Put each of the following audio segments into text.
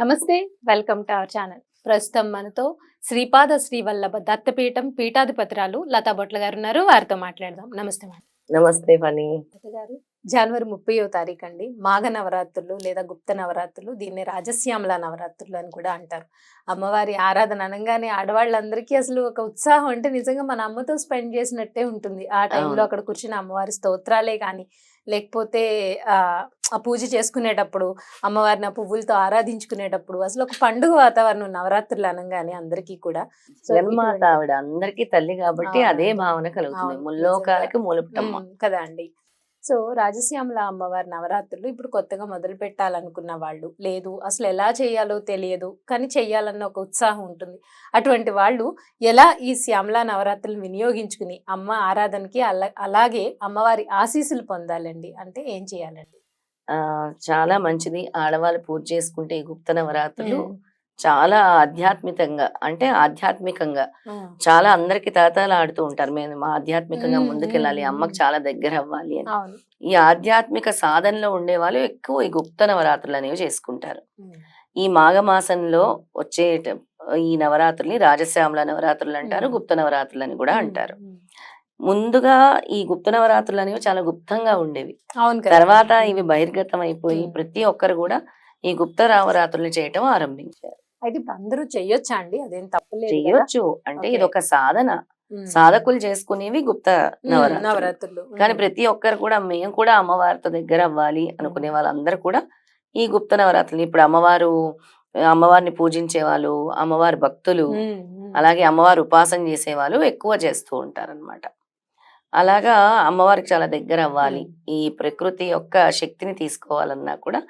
నమస్తే welcome to our channel. ప్రస్తుతం మనతో శ్రీపాద శ్రీవల్లభ దత్తపీఠం పీఠాధిపతిరాలు లతా బొట్ల గారు ఉన్నారు. వారితో మాట్లాడదాం. నమస్తే మేడం. నమస్తే ఫణి. గారు జనవరి ముప్పయో తారీఖు అండి మాఘ నవరాత్రులు లేదా గుప్త నవరాత్రులు దీన్ని రాజశ్యామల నవరాత్రులు అని కూడా అంటారు. అమ్మవారి ఆరాధన అనగానే ఆడవాళ్ళందరికీ అసలు ఒక ఉత్సాహం అంటే నిజంగా మన అమ్మతో స్పెండ్ చేసినట్టే ఉంటుంది. ఆ టైంలో. అక్కడ కూర్చుని అమ్మవారి స్తోత్రాలే కానీ లేకపోతే ఆ పూజ చేసుకునేటప్పుడు అమ్మవారిని ఆ పువ్వులతో ఆరాధించుకునేటప్పుడు అసలు ఒక పండుగ వాతావరణం నవరాత్రులు అనగానే అందరికీ కూడా. జన్మాత ఆవిడ అందరికి తల్లి కాబట్టి. అదే భావన కలుగుతుంది. ముల్లోకాలకి మూలపుటమ్మ కదా అండి. సో రాజశ్యామల అమ్మవారి నవరాత్రులు ఇప్పుడు కొత్తగా మొదలు పెట్టాలనుకున్న వాళ్ళు లేదు అసలు ఎలా చేయాలో తెలియదు కానీ చెయ్యాలన్న ఒక ఉత్సాహం ఉంటుంది. అటువంటి వాళ్ళు ఎలా ఈ శ్యామల నవరాత్రులు వినియోగించుకుని అమ్మ ఆరాధనకి అలా అలాగే అమ్మవారి ఆశీస్సులు పొందాలండి? అంటే ఏం చేయాలండి? ఆ చాలా మంచిది. ఆడవాళ్ళు పూజ చేసుకుంటే ఈ గుప్త నవరాత్రులు చాలా ఆధ్యాత్మికంగా అంటే ఆధ్యాత్మికంగా చాలా అందరికి తాతాలు ఆడుతూ ఉంటారు. మేము ఆధ్యాత్మికంగా ముందుకెళ్ళాలి. మ్మ్, అమ్మకి మ్మ్. చాలా దగ్గర అవ్వాలి అని ఈ ఆధ్యాత్మిక సాధనలో ఉండే వాళ్ళు ఎక్కువ ఈ గుప్త నవరాత్రులు అనేవి చేసుకుంటారు. ఈ మాఘమాసంలో వచ్చే ఈ నవరాత్రుల్ని రాజశ్యామల నవరాత్రులు అంటారు. గుప్త నవరాత్రులు అని కూడా అంటారు. ముందుగా ఈ గుప్త నవరాత్రులు అనేవి చాలా గుప్తంగా ఉండేవి అవును తర్వాత ఇవి బహిర్గతం అయిపోయి. ప్రతి ఒక్కరు కూడా ఈ గుప్త నవరాత్రులు చేయటం ఆరంభించారు అయితే ఇప్పుడు అందరూ చెయ్యొచ్చా అండి అదేం తప్పలేదు? చెయ్యొచ్చు అంటే. ఇది ఒక సాధన. సాధకులు చేసుకునేవి గుప్త నవరాత్రులు కానీ. ప్రతి ఒక్కరు కూడా మేము కూడా అమ్మవారితో దగ్గర అవ్వాలి అనుకునే వాళ్ళందరూ కూడా ఈ గుప్త నవరాత్రులు ఇప్పుడు అమ్మవారు అమ్మవారిని పూజించే వాళ్ళు అమ్మవారి భక్తులు. అలాగే అమ్మవారు ఉపాసన చేసే వాళ్ళు ఎక్కువ చేస్తూ ఉంటారన్నమాట అలాగా అమ్మవారికి చాలా దగ్గర అవ్వాలి. ఈ ప్రకృతి యొక్క శక్తిని తీసుకోవాలన్నా కూడా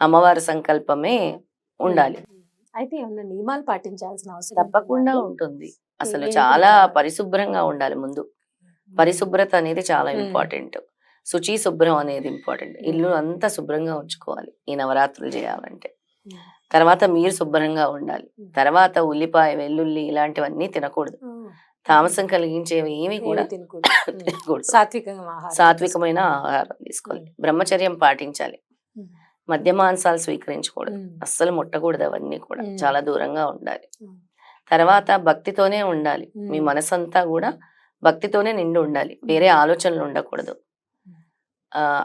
అమ్మవారి సంకల్పమే ఉండాలి. అయితే ఏమన్నా నియమాలు పాటించాల్సిన అవసరం తప్పకుండా ఉంటుందా? అసలు చాలా? పరిశుభ్రంగా ఉండాలి ముందు పరిశుభ్రత అనేది చాలా. ఇంపార్టెంట్ శుచి శుభ్రం అనేది ఇంపార్టెంట్ ఇల్లు అంతా శుభ్రంగా ఉంచుకోవాలి ఈ నవరాత్రులు చేయాలంటే. తర్వాత మీరు శుభ్రంగా ఉండాలి. తర్వాత ఉల్లిపాయ వెల్లుల్లి ఇలాంటివన్నీ తినకూడదు. తామసం కలిగించేవి ఏమి కూడా తినకూడదు. సాత్వికమైన. ఆహారం తీసుకోవాలి. బ్రహ్మచర్యం పాటించాలి. మద్య మాంసాలు స్వీకరించకూడదు. అస్సలు ముట్టకూడదు అవన్నీ కూడా. చాలా దూరంగా ఉండాలి. తర్వాత భక్తితోనే ఉండాలి. మీ మనసంతా కూడా భక్తితోనే నిండి ఉండాలి వేరే ఆలోచనలు ఉండకూడదు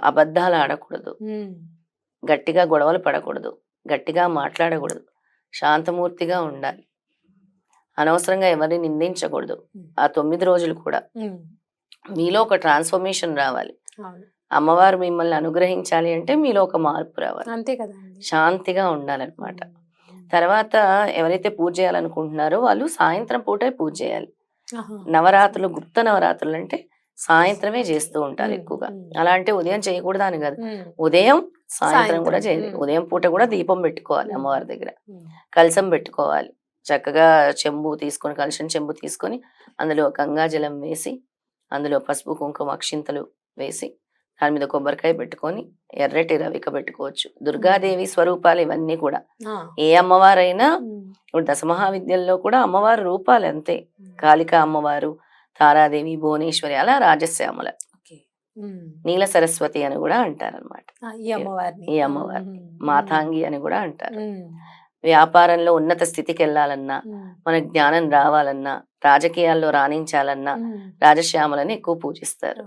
అబద్ధాలు ఆడకూడదు. గట్టిగా గొడవలు పడకూడదు గట్టిగా మాట్లాడకూడదు శాంతమూర్తిగా ఉండాలి అనవసరంగా ఎవరిని నిందించకూడదు. ఆ తొమ్మిది రోజులు కూడా. మీలో ఒక ట్రాన్స్ఫర్మేషన్ రావాలి. అమ్మవారు మిమ్మల్ని అనుగ్రహించాలి అంటే మీలో ఒక మార్పు రావాలి అంతే కదా. శాంతిగా ఉండాలన్నమాట. తర్వాత ఎవరైతే పూజ చేయాలనుకుంటున్నారో వాళ్ళు సాయంత్రం పూటే పూజ చేయాలి. నవరాత్రులు గుప్త నవరాత్రులు అంటే సాయంత్రమే చేస్తూ ఉంటారు. ఎక్కువగా. అలా అంటే ఉదయం చేయకూడదు అని కాదు. ఉదయం సాయంత్రం కూడా చేయాలి. ఉదయం పూట కూడా దీపం పెట్టుకోవాలి. అమ్మవారి దగ్గర. కలసం పెట్టుకోవాలి చక్కగా చెంబు తీసుకొని కలసం చెంబు తీసుకొని అందులో గంగాజలం వేసి అందులో పసుపు కుంకుమ అక్షింతలు వేసి దాని మీద కొబ్బరికాయ పెట్టుకొని ఎర్రటి రవిక పెట్టుకోవచ్చు దుర్గాదేవి స్వరూపాలు ఇవన్నీ కూడా. ఏ అమ్మవారైనా. ఇప్పుడు దశమహావిద్యల్లో కూడా అమ్మవారి రూపాలు అంతే. కాళిక అమ్మవారు తారాదేవి భువనేశ్వరి అలా రాజశ్యామల. నీల సరస్వతి అని కూడా అంటారన్నమాట ఆ, ఈ అమ్మవారిని. మాతాంగి అని కూడా అంటారు. వ్యాపారంలో ఉన్నత స్థితికి వెళ్ళాలన్నా. మన జ్ఞానం రావాలన్నా రాజకీయాల్లో రాణించాలన్నా. రాజశ్యామలని ఎక్కువ పూజిస్తారు.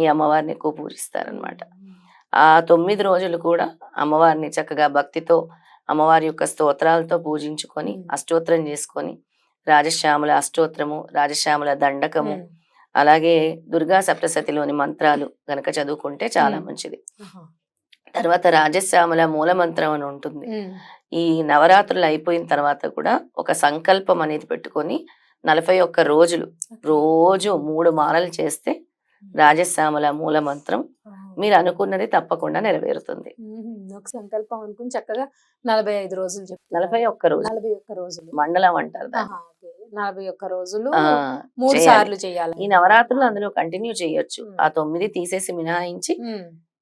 ఈ అమ్మవారిని ఎక్కువ పూజిస్తారనమాట. ఆ తొమ్మిది రోజులు కూడా అమ్మవారిని చక్కగా భక్తితో అమ్మవారి యొక్క స్తోత్రాలతో పూజించుకొని మ్మ్. అష్టోత్తరం చేసుకొని రాజశ్యామల అష్టోత్తరము రాజశ్యామల దండకము. అలాగే దుర్గా సప్తసతిలోని మంత్రాలు గనక చదువుకుంటే చాలా. మంచిది. తర్వాత రాజశ్యామల మూల మంత్రం అని ఉంటుంది. ఈ నవరాత్రులు అయిపోయిన తర్వాత కూడా ఒక సంకల్పం అనేది పెట్టుకొని నలభై ఒక్క రోజులు రోజు మూడు మాలలు చేస్తే రాజశ్యామల మూల మంత్రం. మీరు అనుకున్నది తప్పకుండా నెరవేరుతుంది. ఒక సంకల్పం అనుకుని చక్కగా నలభై ఐదు రోజులు చెప్తున్నారు. నలభై ఒక్క రోజు నలభై ఒక్క రోజులు మండలం అంటారు. నలభై ఒక్క రోజులు మూడు. సార్లు చేయాలి ఈ నవరాత్రులు అందులో కంటిన్యూ చేయొచ్చు. ఆ తొమ్మిది తీసేసి మినహాయించి.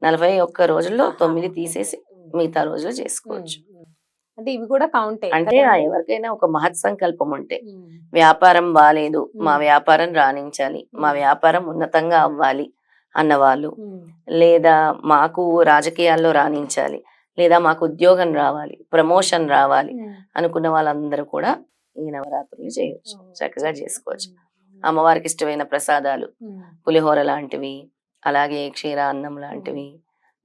నలభై ఒక్క రోజుల్లో తొమ్మిది. తీసేసి. మిగతా రోజులు చేసుకోవచ్చు. అంటే ఇవి కూడా కౌంటే అంటే ఎవరికైనా ఒక మహత్ సంకల్పం ఉంటే. వ్యాపారం బాలేదు మా. వ్యాపారం రాణించాలి మా. వ్యాపారం ఉన్నతంగా అవ్వాలి అన్నవాళ్ళు. లేదా మాకు రాజకీయాల్లో రాణించాలి లేదా మాకు ఉద్యోగం రావాలి ప్రమోషన్ రావాలి అనుకున్న వాళ్ళందరూ కూడా ఈ నవరాత్రులు చేయొచ్చు చక్కగా చేసుకోవచ్చు అమ్మవారికి ఇష్టమైన ప్రసాదాలు పులిహోర లాంటివి అలాగే క్షీర అన్నం లాంటివి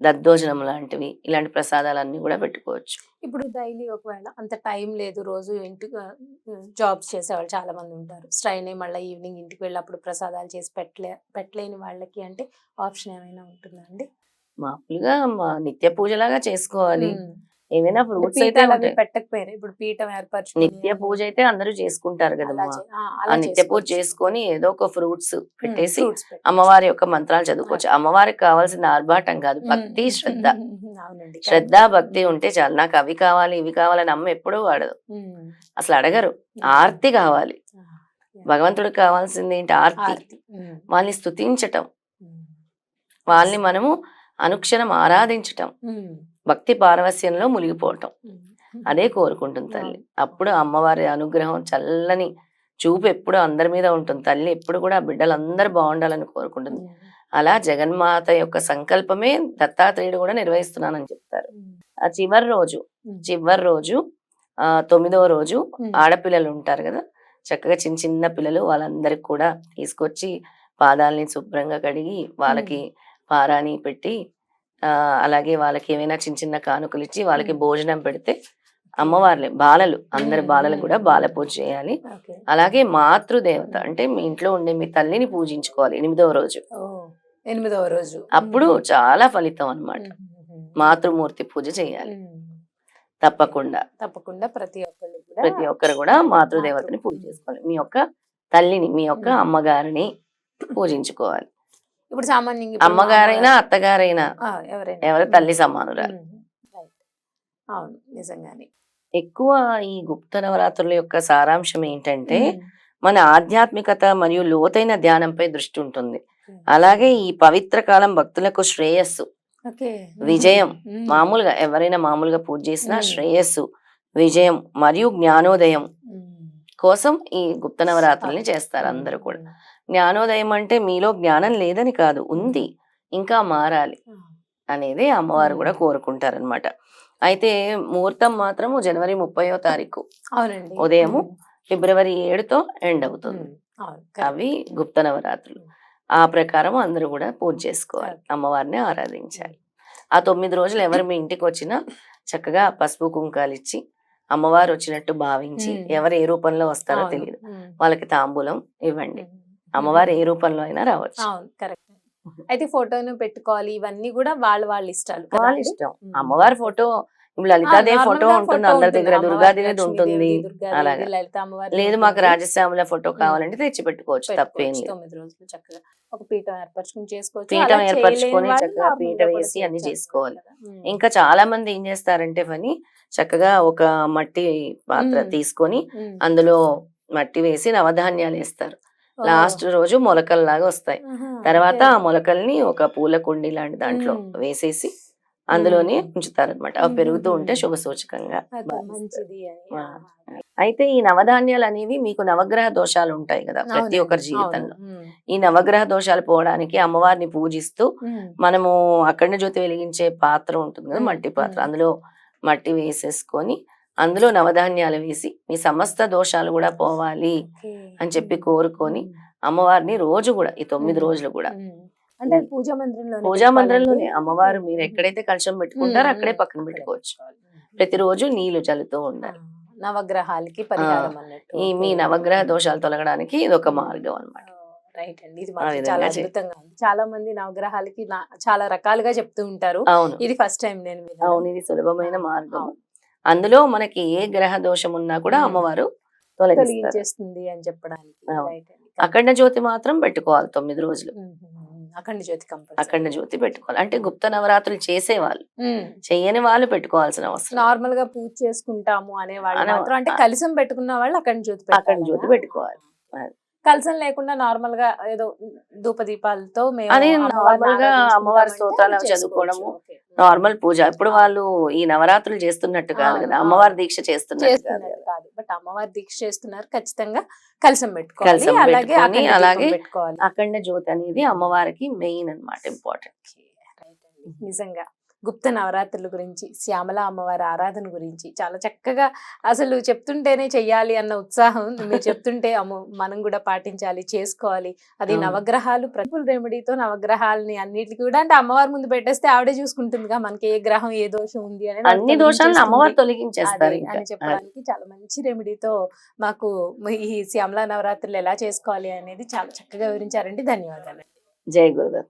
దద్దోజనం లాంటివి ఇలాంటి ప్రసాదాలన్నీ కూడా పెట్టుకోవచ్చు. ఇప్పుడు డైలీ ఒకవేళ అంత టైం లేదు రోజు ఇంటికి జాబ్స్ చేసేవాళ్ళు చాలా మంది ఉంటారు. స్ట్రైన్ అయ్యి మళ్ళీ ఈవినింగ్ ఇంటికి వెళ్ళినప్పుడు ప్రసాదాలు చేసి పెట్టలే పెట్టలేని వాళ్ళకి అంటే ఆప్షన్ ఏమైనా ఉంటుందా అండి? మామూలుగా మా నిత్య పూజలాగా చేసుకోవాలి. ఏమైనా ఫ్రూట్స్ అయితే పెట్టకపోయారు? ఇప్పుడు పీఠం ఏర్పరచుకుని నిత్య పూజ అయితే అందరూ చేసుకుంటారు చే- ఆ, నిత్య పూజ. చేసుకొని ఏదో ఒక ఫ్రూట్స్ పెట్టేసి. అమ్మవారి యొక్క మంత్రాలు చదువుకోవచ్చు. అమ్మవారికి కావాల్సిన ఆర్భాటం కాదు భక్తి శ్రద్ధ. శ్రద్ధ భక్తి ఉంటే చాలు. నాకు అవి కావాలి ఇవి కావాలని అమ్మ ఎప్పుడూ వాడదు. అసలు అడగరు. ఆర్తి కావాలి. ఆ, భగవంతుడికి కావాల్సింది ఏంటి? ఆర్తి. వాళ్ళని స్తుతించటం. ఉమ్, వాళ్ళని మనము అనుక్షణం ఆరాధించటం. భక్తి పారవస్యంలో మునిగిపోవటం. అదే కోరుకుంటుంది తల్లి. అప్పుడు అమ్మవారి అనుగ్రహం చల్లని చూపు ఎప్పుడు అందరి మీద ఉంటుంది. తల్లి ఎప్పుడు కూడా ఆ బిడ్డలందరూ బాగుండాలని కోరుకుంటుంది. అలా జగన్మాత యొక్క సంకల్పమే దత్తాత్రేయుడు కూడా నిర్వహిస్తున్నానని చెప్తారు. ఆ చివరి రోజు. చివరి రోజు ఆ తొమ్మిదవ రోజు. ఆడపిల్లలు ఉంటారు కదా. చక్కగా చిన్న చిన్న పిల్లలు వాళ్ళందరికి కూడా తీసుకొచ్చి పాదాలని శుభ్రంగా కడిగి వాళ్ళకి పారాని పెట్టి అలాగే వాళ్ళకి ఏమైనా చిన్న చిన్న కానుకలు ఇచ్చి వాళ్ళకి. భోజనం పెడితే అమ్మవార్లే బాలలు అందరి బాలలు కూడా. బాల పూజ చేయాలి. అలాగే మాతృదేవత అంటే మీ ఇంట్లో ఉండే మీ తల్లిని పూజించుకోవాలి ఎనిమిదవ రోజు ఎనిమిదవ రోజు అప్పుడు చాలా ఫలితం ఉమ్. మాతృమూర్తి పూజ చేయాలి. తప్పకుండా తప్పకుండా ప్రతి కూడా ప్రతి ఒక్కరు కూడా మాతృదేవతని పూజ చేసుకోవాలి మీ యొక్క తల్లిని మీ యొక్క. అమ్మగారిని పూజించుకోవాలి ఇప్పుడు సామాన్యంగా అమ్మగారైనా అత్తగారైనా ఎవరైనా ఎవరి. తల్లి సమానురాలు. అవును నిజంగానే ఎక్కువ ఈ గుప్త నవరాత్రుల యొక్క సారాంశం ఏంటంటే మన ఆధ్యాత్మికత మరియు లోతైన ధ్యానంపై దృష్టి ఉంటుంది. అలాగే ఈ పవిత్ర కాలం భక్తులకు శ్రేయస్సు విజయం. మామూలుగా ఎవరైనా మామూలుగా పూజ చేసినా. శ్రేయస్సు విజయం మరియు జ్ఞానోదయం. కోసం ఈ గుప్త నవరాత్రుల్ని చేస్తారు అందరూ కూడా జ్ఞానోదయం అంటే మీలో జ్ఞానం లేదని కాదు ఉంది ఇంకా మారాలి. అనేది అమ్మవారు కూడా. కోరుకుంటారనమాట అయితే ముహూర్తం మాత్రం జనవరి ముప్పయో తారీఖు ఉదయము ఫిబ్రవరి ఏడుతో ఎండ్ అవుతుంది. అవి గుప్త నవరాత్రులు ఆ ప్రకారం అందరూ కూడా పూజ చేసుకోవాలి. అమ్మవారిని ఆరాధించాలి ఆ తొమ్మిది రోజులు ఎవరు మీ ఇంటికి వచ్చినా చక్కగా పసుపు కుంకాలు ఇచ్చి అమ్మవారు వచ్చినట్టు భావించి. ఎవరు ఏ రూపంలో వస్తారో. తెలియదు వాళ్ళకి తాంబూలం ఇవ్వండి. అమ్మవారు ఏ రూపంలో అయినా రావచ్చు అవును కరెక్ట్ అయితే ఫోటోను పెట్టుకోవాలి ఇవన్నీ కూడా వాళ్ళ వాళ్ళ ఇష్టాలు వాళ్ళ? ఇష్టం. అమ్మవారి ఫోటో లలితాదేవి ఫోటో ఉంటుంది అందరి దగ్గర దుర్గాదేవి ఉంటుంది అలాగా లలిత అమ్మవారి లేదు మాకు. రాజశ్యామల ఫోటో. కావాలంటే తెచ్చి పెట్టుకోవచ్చు తప్పేం తొమ్మిది రోజులు చక్కగా ఒక పీఠం ఏర్పరచుకుని చేసుకోవచ్చు పీఠం ఏర్పరచుకొని చక్కగా కూడా వేసి అన్ని చేసుకోవాలి. ఇంకా చాలా మంది ఏం చేస్తారంటే పని చక్కగా ఒక మట్టి పాత్ర. తీసుకొని. అందులో మట్టి వేసి నవధాన్యాలు వేస్తారు. లాస్ట్ రోజు మొలకల్లాగా వస్తాయి తర్వాత. ఆ మొలకల్ని ఒక పూల కుండి లాంటి దాంట్లో. వేసేసి అందులోనే. ఉంచుతారనమాట అవి పెరుగుతూ ఉంటే. శుభ సూచకంగా. అయితే ఈ నవధాన్యాలు అనేవి మీకు నవగ్రహ దోషాలు ఉంటాయి కదా ప్రతి ఒక్కరి జీవితంలో. ఈ నవగ్రహ దోషాలు పోవడానికి అమ్మవారిని పూజిస్తూ. మనము అఖండ జ్యోతి వెలిగించే పాత్ర ఉంటుంది కదా మట్టి పాత్ర. అందులో మట్టి వేసేసుకొని అందులో నవధాన్యాలు వేసి మీ సమస్త దోషాలు కూడా పోవాలి. అని చెప్పి. కోరుకొని. అమ్మవారిని రోజు కూడా ఈ తొమ్మిది. రోజులు కూడా. అంటే పూజా మందిరంలో పూజా మందిరంలోనే అమ్మవారు మీరు ఎక్కడైతే కలశం పెట్టుకుంటారో అక్కడే పక్కన పెట్టుకోవచ్చు. ప్రతిరోజు నీళ్ళు చల్లుతూ ఉండాలి నవగ్రహాలకి పరిహారం అన్నట్టు ఈ మీ. నవగ్రహ దోషాలు తొలగడానికి ఇది ఒక. మార్గం అన్నమాట రైట్ అండి ఇది మాత్రం చాలా అద్భుతంగా ఉంది చాలా మంది నవగ్రహాలకి చాలా రకాలుగా చెప్తూ ఉంటారు అవును ఇది ఫస్ట్ టైం నేను. అవును ఇది సులభమైన మార్గం. అందులో మనకి ఏ గ్రహ దోషం ఉన్నా కూడా. అమ్మవారు తొలగించేస్తుంది అని చెప్పడానికి అఖండ జ్యోతి మాత్రం పెట్టుకోవాలి తొమ్మిది రోజులు. అఖండ జ్యోతి కంపల్సరీ అఖండ జ్యోతి పెట్టుకోవాలి అంటే గుప్త నవరాత్రులు చేసేవాళ్ళు. చెయ్యని వాళ్ళు పెట్టుకోవాల్సిన అవసరం నార్మల్గా పూజ చేసుకుంటాము అనే వాళ్ళు అనే- మాత్రం అంటే. కలిసం పెట్టుకున్న వాళ్ళు అఖండ జ్యోతి అఖండ? జ్యోతి పెట్టుకోవాలి. కలసం లేకుండా నార్మల్గా ఏదో దీపాలతో గా అమ్మవారి స్తోత్రాలు. చదువుకోవడము. నార్మల్ పూజ ఇప్పుడు. వాళ్ళు ఈ నవరాత్రులు చేస్తున్నట్టు కాదు కదా అమ్మవారి. దీక్ష చేస్తున్నట్టు కాదు చేస్తున్నారు కదా. బట్ అమ్మవారి దీక్ష చేస్తున్నారు ఖచ్చితంగా కలసం పెట్టుకోవాలి అలాగే అలాగే అఖండ జ్యోతి అనేది అమ్మవారికి మెయిన్ అన్నమాట ఇంపార్టెంట్. నిజంగా గుప్త నవరాత్రుల గురించి శ్యామల అమ్మవారి ఆరాధన గురించి చాలా చక్కగా అసలు చెప్తుంటేనే చెయ్యాలి అన్న ఉత్సాహం మీరు చెప్తుంటే అమ్మో మనం కూడా పాటించాలి చేసుకోవాలి. అది. నవగ్రహాలు ప్రతికూల రెమెడీతో నవగ్రహాలని అన్నిటికీ కూడా అంటే అమ్మవారి ముందు పెట్టేస్తే ఆవిడే చూసుకుంటుందిగా మనకి ఏ గ్రహం ఏ దోషం ఉంది అనేది ఆవిడ అన్ని దోషాలను అమ్మవారు. తొలగించేస్తారు అని చెప్పడానికి చాలా మంచి రెమెడీతో మాకు ఈ శ్యామలా నవరాత్రులు ఎలా చేసుకోవాలి అనేది చాలా చక్కగా వివరించారండి. ధన్యవాదాలు. జై గురుదత్.